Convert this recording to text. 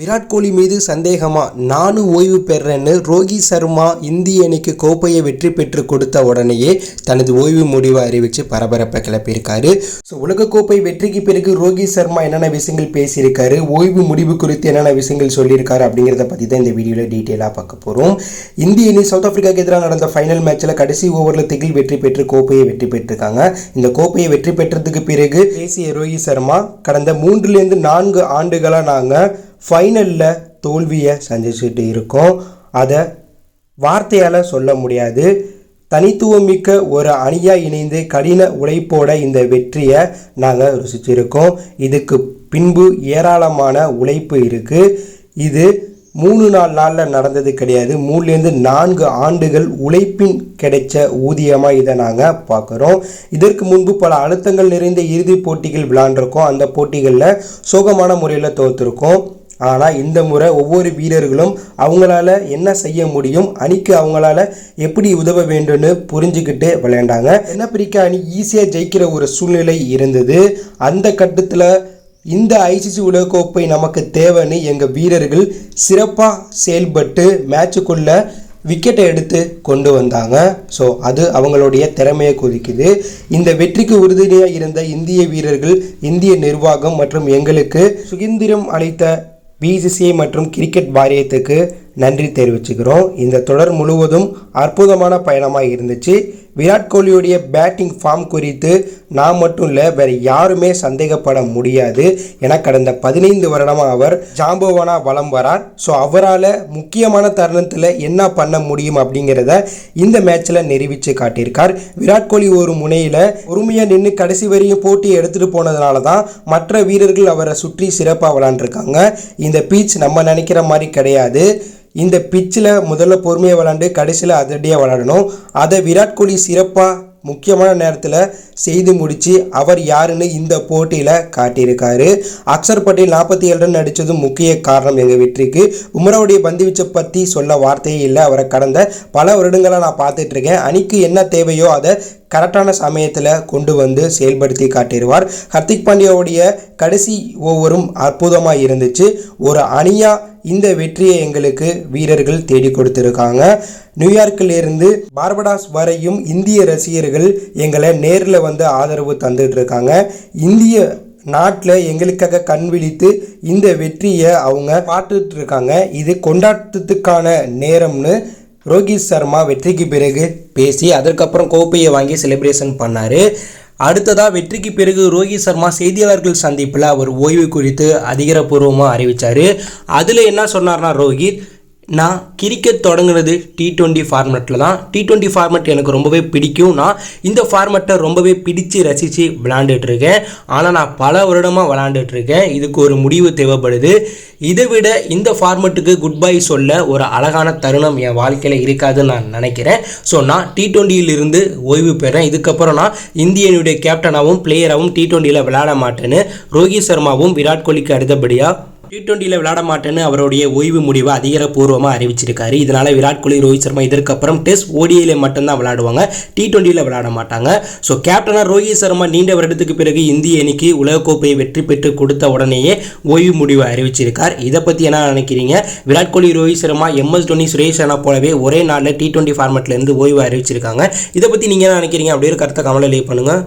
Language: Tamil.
விராட் கோலி மீது சந்தேகமா? நானும் ஓய்வு பெறேன்னு ரோஹித் சர்மா இந்திய அணிக்கு கோப்பையை வெற்றி பெற்று கொடுத்த உடனேயே தனது ஓய்வு முடிவை அறிவித்து பரபரப்பை கிளப்பியிருக்காரு. ஸோ உலகக்கோப்பை வெற்றிக்கு பிறகு ரோஹித் சர்மா என்னென்ன விஷயங்கள் பேசியிருக்காரு? ஓய்வு முடிவு குறித்து என்னென்ன விஷயங்கள் சொல்லியிருக்காரு அப்படிங்கிறத பற்றி தான் இந்த வீடியோவில் டீட்டெயிலாக பார்க்க போகிறோம் இந்திய அணி சவுத் ஆஃப்ரிக்காவுக்கு எதிராக நடந்த ஃபைனல் மேட்ச்சில் கடைசி ஓவரில் திகில் வெற்றி பெற்று கோப்பையை வெற்றி பெற்றிருக்காங்க. இந்த கோப்பையை வெற்றி பெற்றதுக்கு பிறகு பேசிய ரோஹித் சர்மா கடந்த மூன்றுலேருந்து நான்கு ஆண்டுகளாக நாங்கள் ஃபைனலில் தோல்வியை சந்திச்சுட்டு இருக்கோம். அதை வார்த்தையால் சொல்ல முடியாது. தனித்துவமிக்க ஒரு அணியாக இணைந்து கடின உழைப்போட இந்த வெற்றியை நாங்கள் ருசிச்சிருக்கோம். இதுக்கு பின்பு ஏராளமான உழைப்பு இருக்குது இது மூணு நாலு நாளில் நடந்தது கிடையாது. மூணுலேருந்து நான்கு ஆண்டுகள் உழைப்பின் கிடைச்ச ஊதியமாக இதை நாங்கள் பார்க்குறோம் இதற்கு முன்பு பல அழுத்தங்கள் நிறைந்த இறுதிப் போட்டிகள் விளாண்டுருக்கோம். அந்த போட்டிகளில் சோகமான முறையில் தோற்றுருக்கோம் ஆனால் இந்த முறை ஒவ்வொரு வீரர்களும் அவங்களால என்ன செய்ய முடியும் அணிக்கு அவங்களால எப்படி உதவ வேண்டும்னு புரிஞ்சுக்கிட்டு விளையாண்டாங்க. தென்னாப்பிரிக்கா அணி ஈஸியாக ஜெயிக்கிற ஒரு சூழ்நிலை இருந்தது. அந்த கட்டத்தில் இந்த ஐசிசி உலகக்கோப்பை நமக்கு தேவைன்னு எங்கள் வீரர்கள் சிறப்பாக செயல்பட்டு மேட்சுக்குள்ளே விக்கெட்டை எடுத்து கொண்டு வந்தாங்க. ஸோ அது அவங்களுடைய திறமையை குறிக்குது. இந்த வெற்றிக்கு உறுதுணையாக இருந்த இந்திய வீரர்கள் இந்திய நிர்வாகம் மற்றும் எங்களுக்கு சுதந்திரம் அளித்த பிசிசிஐ மற்றும் கிரிக்கெட் வாரியத்துக்கு நன்றி தெரிவிச்சுக்கிறோம். இந்த தொடர் முழுவதும் அற்புதமான பயணமாக இருந்துச்சு. விராட் கோலியுடைய பேட்டிங் ஃபார்ம் குறித்து நான் மட்டும் இல்லை வேறு யாருமே சந்தேகப்பட முடியாது. என கடந்த பதினைந்து வருடமாக அவர் ஜாம்பவானா வலம் வரார். ஸோ அவரால் முக்கியமான தருணத்தில் என்ன பண்ண முடியும் அப்படிங்கிறத இந்த மேட்ச்சில் நிரூபித்து காட்டியிருக்கார். விராட் கோலி ஒரு முனையில் பொறுமையாக நின்று கடைசி வரையும் போட்டியை எடுத்துகிட்டு போனதுனால தான் மற்ற வீரர்கள் அவரை சுற்றி சிறப்பாக விளாண்டுருக்காங்க. இந்த பீச் நம்ம நினைக்கிற மாதிரி கிடையாது. இந்த பிச்சில் முதல்ல பொறுமையாக விளாண்டு கடைசியில் அதிரடியாக விளாடணும் அதை விராட் கோலி சிறப்பாக முக்கியமான நேரத்தில் செய்து முடித்து அவர் யாருன்னு இந்த போட்டியில் காட்டியிருக்காரு. அக்சர் பட்டேல் நாற்பத்தி ஏழு ரன் அடித்ததும் முக்கிய காரணம் எங்கள் வெற்றிக்கு. உமராவுடைய பந்துவீச்சை பற்றி சொல்ல வார்த்தையே இல்லை. அவரை கடந்த பல வருடங்களாக நான் பார்த்துட்ருக்கேன் அணிக்கு என்ன தேவையோ அதை கரெக்டான சமயத்தில் கொண்டு வந்து செயல்படுத்தி காட்டிடுவார். ஹர்திக் பாண்டியாவுடைய கடைசி ஓவரும் அற்புதமாக இருந்துச்சு. ஒரு அணியாக இந்த வெற்றியை எங்களுக்கு வீரர்கள் தேடி கொடுத்துருக்காங்க. நியூயார்க்கிலிருந்து பார்படாஸ் வரையும் இந்திய ரசிகர்கள் எங்களை நேரில் வந்து ஆதரவு தந்துட்டு இருக்காங்க இந்திய நாட்டில் எங்களுக்காக கண் விழித்து இந்த வெற்றியை அவங்க பார்த்துட்டு இருக்காங்க இது கொண்டாட்டத்துக்கான நேரம்னு ரோஹித் சர்மா வெற்றிக்கு பிறகு பேசி அதற்கப்புறம் கோப்பையை வாங்கி செலிப்ரேஷன் பண்ணார். அடுத்ததாக வெற்றிக்கு பிறகு ரோஹித் சர்மா செய்தியாளர்கள் சந்திப்பில் அவர் ஓய்வு குறித்து அதிகாரப்பூர்வமாக அறிவித்தார் அதில் என்ன சொன்னார்னா ரோஹித் நான் கிரிக்கெட் தொடங்குனது டி டுவெண்ட்டி ஃபார்மெட்டில் தான். டி ட்வெண்ட்டி ஃபார்மெட் எனக்கு ரொம்பவே பிடிக்கும். நான் இந்த ஃபார்மெட்டை ரொம்பவே பிடிச்சு ரசித்து விளாண்டுட்ருக்கேன் ஆனால் நான் பல வருடமாக விளாண்டுட்ருக்கேன் இதுக்கு ஒரு முடிவு தேவைப்படுது. இதை விட இந்த ஃபார்மெட்டுக்கு குட் பை சொல்ல ஒரு அழகான தருணம் என் வாழ்க்கையில் இருக்காதுன்னு நான் நினைக்கிறேன். ஸோ நான் டி ட்வெண்ட்டியிலிருந்து ஓய்வு பெறேன். இதுக்கப்புறம் நான் இந்திய அணியுடைய கேப்டனாகவும் பிளேயராகவும் டி ட்வெண்ட்டியில் விளையாட மாட்டேன்னு ரோஹித் சர்மாவும் விராட் கோலிக்கு அடுத்தபடியாக டி டுவெண்ட்டியில் விளையாட மாட்டேன்னு அவருடைய ஓய்வு முடிவை அதிகாரப்பூர்வமாக அறிவிச்சிருக்காரு. இதனால் விராட் கோலி ரோஹித் சர்மா இதற்கப்புறம் டெஸ்ட் ஓடிஐயில் மட்டும்தான் விளையாடுவாங்க. டி டுவெண்ட்டியில் விளையாட மாட்டாங்க. ஸோ கேப்டனாக ரோஹித் சர்மா நீண்ட வருடத்துக்கு பிறகு இந்திய அணிக்கு உலகக்கோப்பையை வெற்றி பெற்று கொடுத்த உடனேயே ஓய்வு முடிவை அறிவிச்சிருக்கார். இதை பற்றி என்ன நினைக்கிறீங்க? விராட் கோலி ரோஹித் சர்மா எம்எஸ் தோனி சுரேஷ் ராணா போலவே ஒரே நாளில் டி டுவெண்ட்டி ஃபார்மெட்லேருந்து ஓய்வு அறிவிச்சிருக்காங்க. இதை பற்றி நீங்கள் என்ன நினைக்கிறீங்க? அப்படியே ஒரு கருத்தை கமலை லீவ் பண்ணுங்கள்